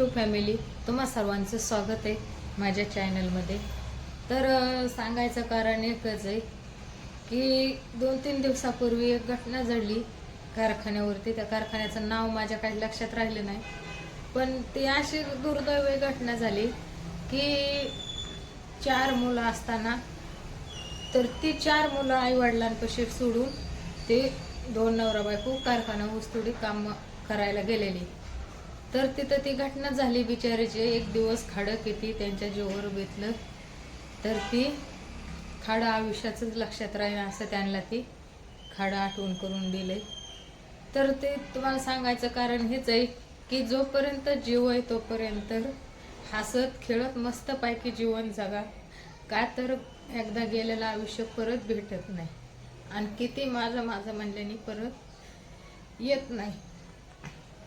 नमस्कार YouTube family तुम्हा सर्वांचं स्वागत आहे माझ्या चॅनलमध्ये. तर सांगायचं कारण एकच आहे की दोन तीन दिवसापूर्वी एक घटना घडली कारखान्यावरती. त्या कारखान्याचं नाव माझ्या काही लक्षात राहिलं नाही. पण ती अशी दुर्दैवी घटना झाली की चार मुलं असताना तर ती चार मुलं आईवडिलांपाशी सोडून ते दोन नवरा बायको कारखाना ऊसतोडी काम करायला गेलेली. तर तिथं ती घटना झाली बिचारीचे एक दिवस खाडं किती त्यांच्या जीवावर बेतलं तर ती खाडं आयुष्याचंच लक्षात राहील असं त्यांना ती खाडं आठवण करून दिले. तर ते तुम्हाला सांगायचं कारण हेच आहे की जोपर्यंत जीव आहे तोपर्यंत हसत खेळत मस्तपैकी जीवन जगा. का तर एकदा गेलेलं आयुष्य परत भेटत नाही. आणि किती माझं माझं म्हणल्याने परत येत नाही.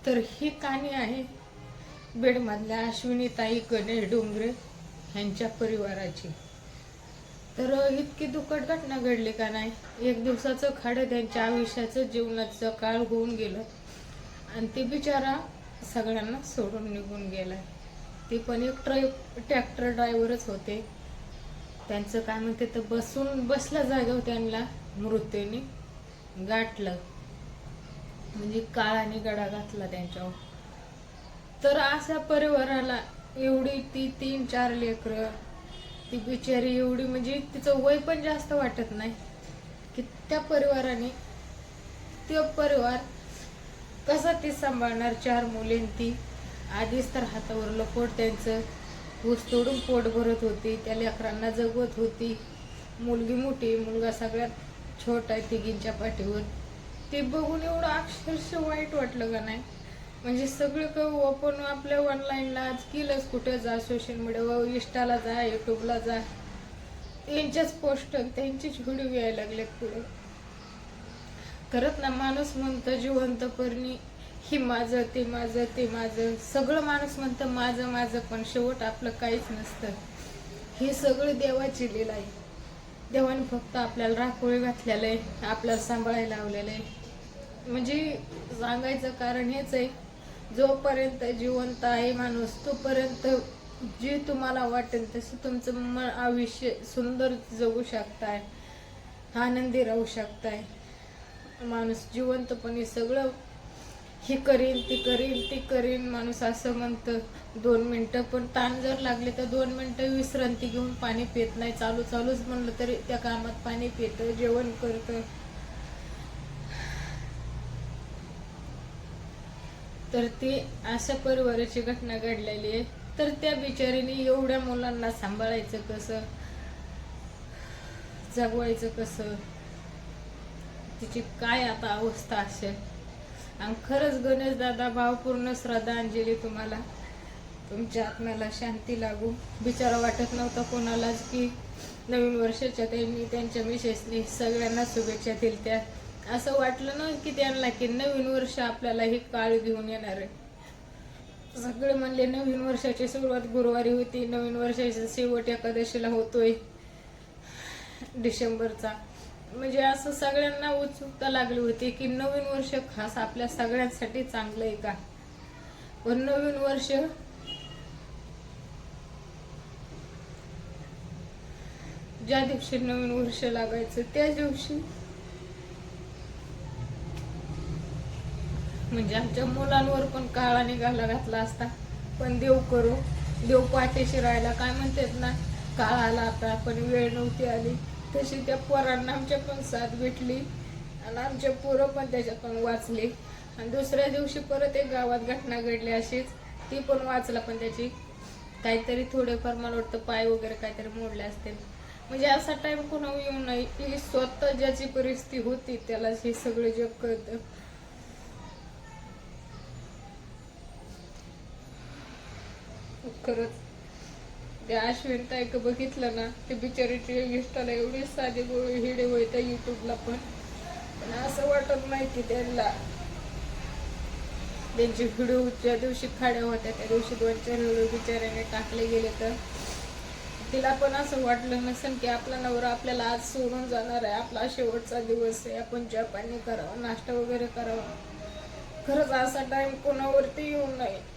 तर ही कहाणी आहे बेडमधल्या अश्विनीताई गणेश डोंगरे ह्यांच्या परिवाराची. तर इतकी दुखद घटना घडली का नाही? एक दिवसाचं खाडं त्यांच्या आयुष्याचं जीवनाचं काळ होऊन गेलं आणि ते बिचारा सगळ्यांना सोडून निघून गेला ते पण एक ट्राय ट्रॅक्टर ड्रायव्हरच होते. त्यांचं काय म्हणते तर बसून बसल्या जागेवर त्यांना मृत्यूने. गाठलं. म्हणजे काळाने गडा घातला त्यांच्यावर. तर अशा परिवाराला एवढी ती तीन चार लेकरं ती बिचारी एवढी म्हणजे तिचं वय पण जास्त वाटत नाही. की त्या परिवाराने तो परिवार कसा ती सांभाळणार चार मुलींती आधीच तर हातावर लपोट त्यांचं. ऊस तोडून पोट भरत होती त्या लेकरांना जगवत होती. मुलगी मोठी मुलगा सगळ्यात छोटा आहे तिघींच्या पाठीवर. ते बघून एवढं अक्षरशः वाईट वाटलं का नाही? म्हणजे सगळं काही आपण आपल्या ऑनलाईनला आज केलंच कुठं जा सोशल मीडियावर इंस्टाला जा यूट्यूबला जा. त्यांच्याच पोस्ट त्यांचेच व्हिडिओ यायला लागलेत पुढे. करत ना माणूस म्हणतं जिवंतपणी ही माझं ते माझं ते माझं. सगळं माणूस म्हणतं माझं माझं पण शेवट आपलं काहीच नसतं. हे सगळं देवाची लीला आहे. देवाने फक्त आपल्याला राखोळी घातलेलं आहे आपल्याला सांभाळायला लावलेलं आहे. म्हणजे सांगायचं कारण हेच आहे जोपर्यंत जिवंत आहे माणूस तोपर्यंत जे तुम्हाला वाटेल तसं तुमचं म आयुष्य सुंदर जगू शकताय आनंदी राहू शकताय. माणूस जिवंतपणे सगळं ही करीन ती करीन ती करीन माणूस असं म्हणतं दोन मिनटं. पण ताण जर लागले तर दोन मिनटं विश्रांती घेऊन पाणी पित नाही. चालू चालूच म्हणलं तरी त्या कामात पाणी पितं जेवण करतं. तर ती अशा परिवाराची घटना घडलेली आहे. तर त्या बिचारीने एवढ्या मुलांना सांभाळायचं कसं? जगवायचं कसं? तिची काय आता अवस्था असेल? आणि खरंच गणेश दादा भावपूर्ण श्रद्धांजली तुम्हाला. तुमच्या आत्म्याला शांती लागू. बिचारा वाटत नव्हता कोणालाच की नवीन वर्षाच्या त्यांनी त्यांच्या मिसेसनी सगळ्यांना शुभेच्छा दिल्या त्या असं वाटलं ना की त्यांना की नवीन वर्ष आपल्याला हे काळ घेऊन येणार आहे. सगळे म्हणले नवीन वर्षाची सुरुवात गुरुवारी होती नवीन वर्षाचा शेवट एकादशीला होतोय डिसेंबरचा. म्हणजे असं सगळ्यांना उत्सुकता लागली होती की नवीन वर्ष खास आपल्या सगळ्यांसाठी चांगलं आहे का? पण नवीन वर्ष ज्या दिवशी नवीन वर्ष लागायचं त्या दिवशी म्हणजे आमच्या मुलांवर पण काळा निघाला घातला असता. पण देव करू देव पाठीशी राहायला काय म्हणतात ना काळ आला आता पण वेळ नव्हती आली. तशी त्या पोरांना आमच्या पण साथ भेटली. आणि आमच्या पोरं पण त्याच्यातून वाचले. आणि दुसऱ्या दिवशी परत एक गावात घटना घडली अशीच. ती पण वाचला पण त्याची काहीतरी थोडेफार मला वाटतं पाय वगैरे काहीतरी मोडले असतील. म्हणजे असा टाईम कोणा येऊ नये. की स्वतः ज्याची परिस्थिती होती. त्यालाच हे सगळं जग कळतं. खरंच. त्या अश्विन ताईक बघितलं ना ते बिचारीची इंस्टाला एवढी साधी गोळी हिडे होते युट्यूबला पण. पण असं वाटत नाही की त्यांना. त्यांचे व्हिडिओ ज्या दिवशी खाड्या होत्या त्या दिवशी दोन चार व्हिडिओ बिचाऱ्याने टाकले गेले तर. तिला पण असं वाटलं नसेल की आपला नवरा आपल्याला आज सोडून जाणार आहे. आपला शेवटचा दिवस आहे. आपण चहा पाणी करावं नाश्ता वगैरे करावा. खरंच असा टाइम कोणावरती येऊ नये.